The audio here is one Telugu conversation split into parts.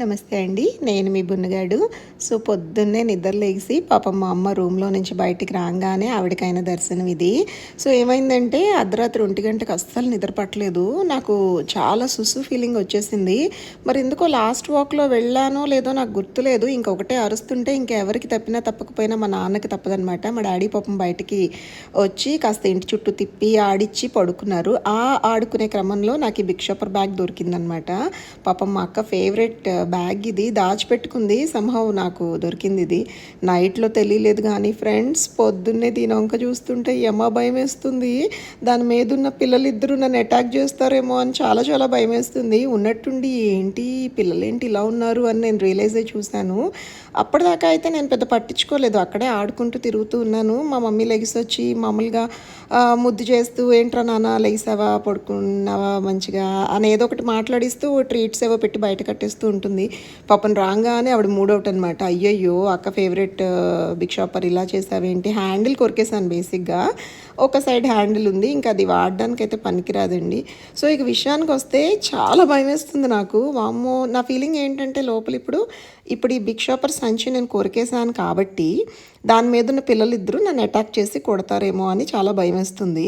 నమస్తే అండి నేను మీ బున్నగాడు. సో పొద్దున్నే నిద్రలేసి పాపం మా అమ్మ రూమ్లో నుంచి బయటికి రాగానే ఆవిడకైన దర్శనం ఇది. సో ఏమైందంటే అర్ధరాత్రి ఒంటి గంటకు అస్సలు నిద్ర పట్టలేదు. నాకు చాలా సుసు ఫీలింగ్ వచ్చేసింది. మరి ఎందుకో లాస్ట్ వాక్లో వెళ్ళానో లేదో నాకు గుర్తులేదు ఇంకొకటే అరుస్తుంటే ఇంకెవరికి తప్పినా తప్పకపోయినా మా నాన్నకి తప్పదనమాట మా డాడీ పాపం బయటికి వచ్చి కాస్త ఇంటి చుట్టూ తిప్పి ఆడిచ్చి పడుకున్నారు. ఆ ఆడుకునే క్రమంలో నాకు ఈ బిగ్ షాపర్ బ్యాగ్ దొరికిందనమాట పాపం మా అక్క ఫేవరెట్ బ్యాగ్ ఇది దాచిపెట్టుకుంది. సంహవ్ నాకు దొరికింది ఇది. నైట్లో తెలియలేదు కానీ ఫ్రెండ్స్ పొద్దున్నే దీని వంక చూస్తుంటే ఎమ్మ భయం వేస్తుంది. దాని మీద ఉన్న పిల్లలిద్దరూ నన్ను అటాక్ చేస్తారేమో అని చాలా చాలా భయం వేస్తుంది. ఉన్నట్టుండి ఏంటి పిల్లలేంటి ఇలా ఉన్నారు అని నేను రియలైజ్ అయ్యి చూశాను. అప్పటిదాకా అయితే నేను పెద్ద పట్టించుకోలేదు. అక్కడే ఆడుకుంటూ తిరుగుతూ ఉన్నాను. మా మమ్మీ లెగిసి వచ్చి మామూలుగా ముద్దు చేస్తూ ఏంట్రా నాన్న లెగిసావా పడుకున్నావా మంచిగా? అని ఏదో ఒకటి మాట్లాడిస్తూ ట్రీట్స్ ఏవో పెట్టి బయట కట్టేస్తూ ఉంటుంది. పాపం రాగానే ఆవిడ మూడవుట్ అనమాట అయ్యయ్యో అక్క ఫేవరెట్ బిగ్ షాపర్ ఇలా చేసావేంటి? హ్యాండిల్ కొరికేసాను బేసిక్గా. ఒక సైడ్ హ్యాండిల్ ఉంది ఇంకా అది వాడడానికి అయితే పనికిరాదండి. సో ఇక విషయానికి వస్తే చాలా భయం వేస్తుంది నాకు. వామ్మో నా ఫీలింగ్ ఏంటంటే లోపల ఇప్పుడు ఇప్పుడు ఈ బిగ్ షాపర్ సంచి నేను కొరికేసాను కాబట్టి దాని మీద ఉన్న పిల్లలిద్దరూ నన్ను అటాక్ చేసి కొడతారేమో అని చాలా భయం వేస్తుంది.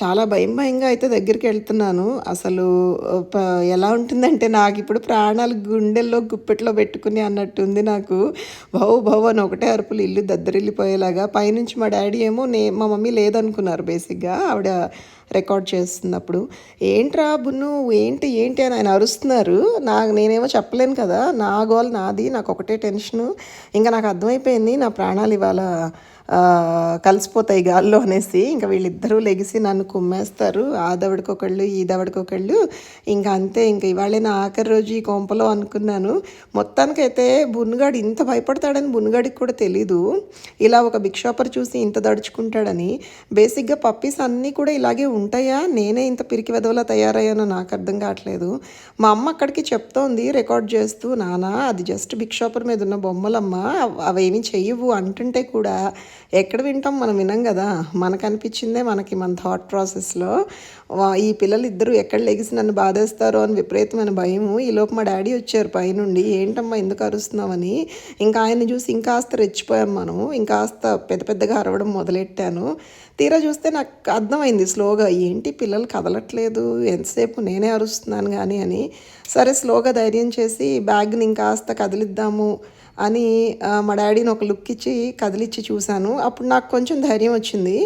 చాలా భయం భయంగా అయితే దగ్గరికి వెళ్తున్నాను. అసలు ఎలా ఉంటుందంటే నాకు ఇప్పుడు ప్రాణాలు గుండెల్లో గుప్పెట్లో పెట్టుకుని అన్నట్టుంది నాకు. భౌ భౌ అని ఒకటే అరుపులు ఇల్లు దద్దరిల్లిపోయేలాగా. పైనుంచి మా డాడీ ఏమో నే మా మమ్మీ లేదనుకున్నారు బేసిక్గా. ఆవిడ రికార్డ్ చేస్తున్నప్పుడు ఏంట్రా బున్ను ఏంటి ఏంటి? అని ఆయన అరుస్తున్నారు. నాకు నేనేమో చెప్పలేను కదా. నా గోల్ నాది నాకు ఒకటే టెన్షను. ఇంకా నాకు అర్థమైపోయింది నా ప్రాణాలు ఇవాళ కలిసిపోతాయి గాల్లో అనేసి. ఇంకా వీళ్ళిద్దరూ లెగిసి నన్ను కుమ్మేస్తారు. ఆ దవడికొకళ్ళు ఈ దవడికొకళ్ళు. ఇంకా అంతే ఇంకా ఇవాళే నా ఆఖరి రోజు ఈ కొంపలో అనుకున్నాను. మొత్తానికైతే బున్నుగాడు ఇంత భయపడతాడని బున్నుగాడికి కూడా తెలీదు. ఇలా ఒక బిగ్ షాపర్ చూసి ఇంత దడుచుకుంటాడని. బేసిక్గా పప్పీస్ అన్నీ కూడా ఇలాగే ఉంటాయా? నేనే ఇంత పిరికి వెదవలా తయారయ్యానో నాకు అర్థం కావట్లేదు. మా అమ్మ అక్కడికి చెప్తోంది రికార్డ్ చేస్తూ నానా అది జస్ట్ బిగ్ షాపర్ మీద ఉన్న బొమ్మలమ్మ అవేమీ చెయ్యవు అంటుంటే కూడా ఎక్కడ వింటాం? మనం వినం కదా. మనకు అనిపించిందే మనకి మన థాట్ ప్రాసెస్లో వా- ఈ పిల్లలు ఇద్దరు ఎక్కడ లెగిసి నన్ను బాధేస్తారో అని విపరీతమైన భయము. ఈలోపు మా డాడీ వచ్చారు పైనుండి. ఏంటమ్మా ఎందుకు అరుస్తున్నామని ఇంకా ఆయన చూసి ఇంకాస్త రెచ్చిపోయాం మనం ఇంకాస్త పెద్ద పెద్దగా అరవడం మొదలెట్టాను. తీరా చూస్తే నాకు అర్థమైంది స్లోగా. ఏంటి పిల్లలు కదలట్లేదు? ఎంతసేపు నేనే అరుస్తున్నాను కానీ అని. సరే స్లోగా ధైర్యం చేసి బ్యాగ్ని ఇంకాస్త కదిలిద్దాము. అని మా డాడీని ఒక లుక్ ఇచ్చి కదిలిచ్చి చూశాను. అప్పుడు నాకు కొంచెం ధైర్యం వచ్చింది.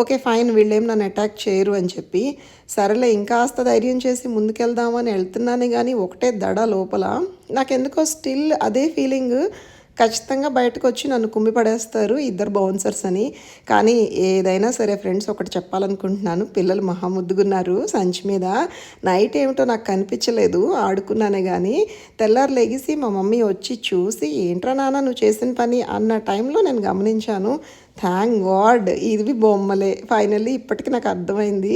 ఓకే ఫైన్ వీళ్ళేం నన్ను అటాక్ చేయరు అని చెప్పి. సరేలే ఇంకాస్త ధైర్యం చేసి ముందుకెళ్దామని వెళ్తున్నాను కానీ ఒకటే దడ లోపల. నాకెందుకో స్టిల్ అదే ఫీలింగ్. ఖచ్చితంగా బయటకు వచ్చి నన్ను కుమ్మి పడేస్తారు ఇద్దరు బౌన్సర్స్ అని. కానీ ఏదైనా సరే ఫ్రెండ్స్ ఒకటి చెప్పాలనుకుంటున్నాను. పిల్లలు మహా ముద్దుగున్నారు సంచి మీద. నైట్ ఏమిటో నాకు కనిపించలేదు ఆడుకున్నానే కానీ తెల్లారు లెగిసి మా మమ్మీ వచ్చి చూసి ఏంట్రా నాన్న నువ్వు చేసిన పని? అన్న టైంలో నేను గమనించాను థ్యాంక్ గాడ్ ఇది బొమ్మలే. ఫైనల్లీ ఇప్పటికి నాకు అర్థమైంది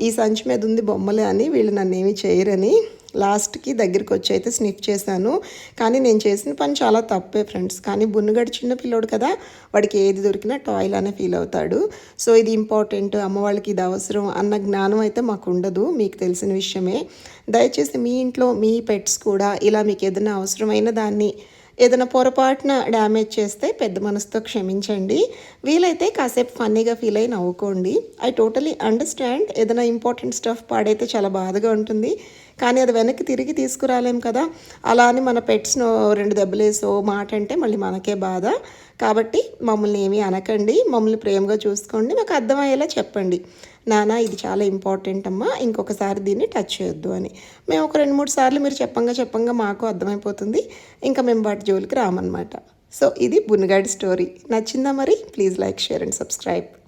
ఈ సంచి మీద ఉంది బొమ్మలే అని. వీళ్ళు నన్ను ఏమీ చేయరని. లాస్ట్కి దగ్గరికి వచ్చి అయితే స్నిఫ్ చేశాను. కానీ నేను చేసిన పని చాలా తప్పే ఫ్రెండ్స్. కానీ బున్నుగడు చిన్న పిల్లోడు కదా వాడికి ఏది దొరికినా టాయిల్ అనే ఫీల్ అవుతాడు. సో ఇది ఇంపార్టెంట్. అమ్మ వాళ్ళకి ఇది అవసరం అన్న జ్ఞానం అయితే మాకు ఉండదు మీకు తెలిసిన విషయమే. దయచేసి మీ ఇంట్లో మీ పెట్స్ కూడా ఇలా మీకు ఏదైనా అవసరమైన దాన్ని ఏదైనా పొరపాటున డ్యామేజ్ చేస్తే పెద్ద మనసుతో క్షమించండి. వీలైతే కాసేపు ఫన్నీగా ఫీల్ అయి నవ్వుకోండి. I totally understand. ఏదైనా ఇంపార్టెంట్ స్టఫ్ పాడైతే చాలా బాధగా ఉంటుంది. కానీ అది వెనక్కి తిరిగి తీసుకురాలేం కదా? అలా అని మన పెట్స్ను రెండు దెబ్బలేసో మాట అంటే మళ్ళీ మనకే బాధ. కాబట్టి మమ్మల్ని ఏమీ అనకండి. మమ్మల్ని ప్రేమగా చూసుకోండి. మాకు అర్థమయ్యేలా చెప్పండి. నానా ఇది చాలా ఇంపార్టెంట్ అమ్మా. ఇంకొకసారి దీన్ని టచ్ చేయొద్దు అని. మేము ఒక రెండు మూడు సార్లు మీరు చెప్పంగా చెప్పంగా మాకు అర్థమైపోతుంది. ఇంకా మేము వాటి జోలికి రామన్నమాట. సో ఇది బున్నగాడి స్టోరీ. నచ్చిందా మరి? Please like share and subscribe.